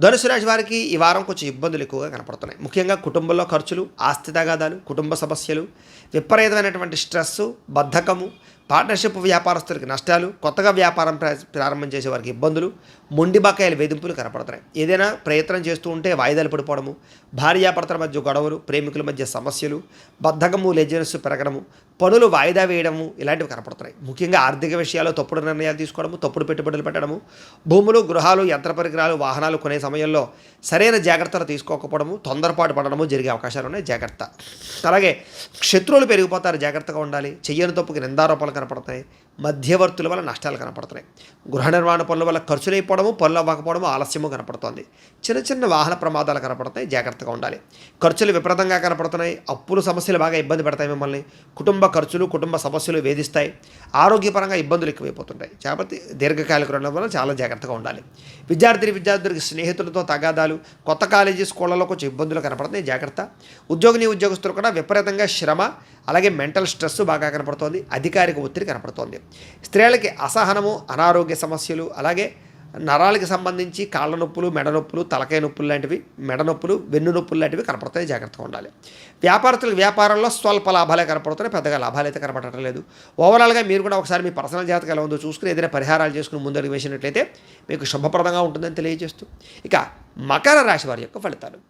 ధనుసు రాశి వారికి ఈ వారం కొంచెం ఇబ్బందులు ఎక్కువగా కనపడుతున్నాయి. ముఖ్యంగా కుటుంబంలో ఖర్చులు ఆస్తి తగాదాలు కుటుంబ సమస్యలు విపరీతమైనటువంటి స్ట్రెస్ బద్ధకము పార్ట్నర్షిప్ వ్యాపారస్తులకి నష్టాలు కొత్తగా వ్యాపారం ప్రారంభం చేసే వారికి ఇబ్బందులు మొండి బకాయిల వేధింపులు కనపడుతున్నాయి. ఏదైనా ప్రయత్నం చేస్తూ ఉంటే వాయిదాలు పడిపోవడము భార్యాభర్తల మధ్య గొడవలు ప్రేమికుల మధ్య సమస్యలు బద్ధకము లెజనస్ పెరగడము పనులు వాయిదా వేయడము ఇలాంటివి కనపడుతున్నాయి. ముఖ్యంగా ఆర్థిక విషయాల్లో తప్పుడు నిర్ణయాలు తీసుకోవడము తప్పుడు పెట్టుబడులు పెట్టడము భూములు గృహాలు యంత్ర పరికరాలు వాహనాలు కొనే సమయంలో సరైన జాగ్రత్తలు తీసుకోకపోవడము తొందరపాటు పడడము జరిగే అవకాశాలు ఉన్నాయి. జాగ్రత్త. అలాగే శత్రువులు పెరిగిపోతారు. జాగ్రత్తగా ఉండాలి. చెయ్యని తప్పుకి నిందారోపణలు కనపడతాయి. మధ్యవర్తుల వల్ల నష్టాలు కనపడుతున్నాయి గృహ నిర్మాణ పనుల వల్ల ఖర్చులు పనులు అవ్వకపోవడము ఆలస్యము కనపడుతోంది. చిన్న చిన్న వాహన ప్రమాదాలు కనపడుతున్నాయి. జాగ్రత్తగా ఉండాలి. ఖర్చులు విపరీతంగా కనపడుతున్నాయి. అప్పులు సమస్యలు బాగా ఇబ్బంది పెడతాయి మిమ్మల్ని. కుటుంబ ఖర్చులు కుటుంబ సమస్యలు వేధిస్తాయి. ఆరోగ్యపరంగా ఇబ్బందులు ఎక్కువైపోతుంటాయి. కాబట్టి దీర్ఘకాలిక రుణం వల్ల చాలా జాగ్రత్తగా ఉండాలి. విద్యార్థిని విద్యార్థులకి స్నేహితులతో తగాదాలు కొత్త కాలేజీ స్కూళ్ళలో కొంచెం ఇబ్బందులు కనపడుతున్నాయి. జాగ్రత్త. ఉద్యోగిని ఉద్యోగస్తులు కూడా విపరీతంగా శ్రమ అలాగే మెంటల్ స్ట్రెస్ బాగా కనపడుతోంది. అధికారిక ఒత్తిడి కనపడుతోంది. స్త్రీలకి అసహనము అనారోగ్య సమస్యలు అలాగే నరాలకి సంబంధించి కాళ్ళ నొప్పులు మెడ నొప్పులు తలకాయ నొప్పులు లాంటివి మెడ నొప్పులు వెన్ను నొప్పులు లాంటివి కనపడతాయి జాగ్రత్తగా ఉండాలి. వ్యాపారస్తులకు వ్యాపారంలో స్వల్ప లాభాలే కనపడుతున్నాయి పెద్దగా లాభాలు అయితే కనపడటం లేదు. ఓవరాల్గా మీరు కూడా ఒకసారి మీ పర్సనల్ జాతకం ఎలా ఉందో చూసుకుని ఏదైనా పరిహారాలు చేసుకుని ముందడుగు వేసినట్లయితే మీకు శుభప్రదంగా ఉంటుందని తెలియజేస్తూ. ఇక మకర రాశి వారి యొక్క ఫలితాలు.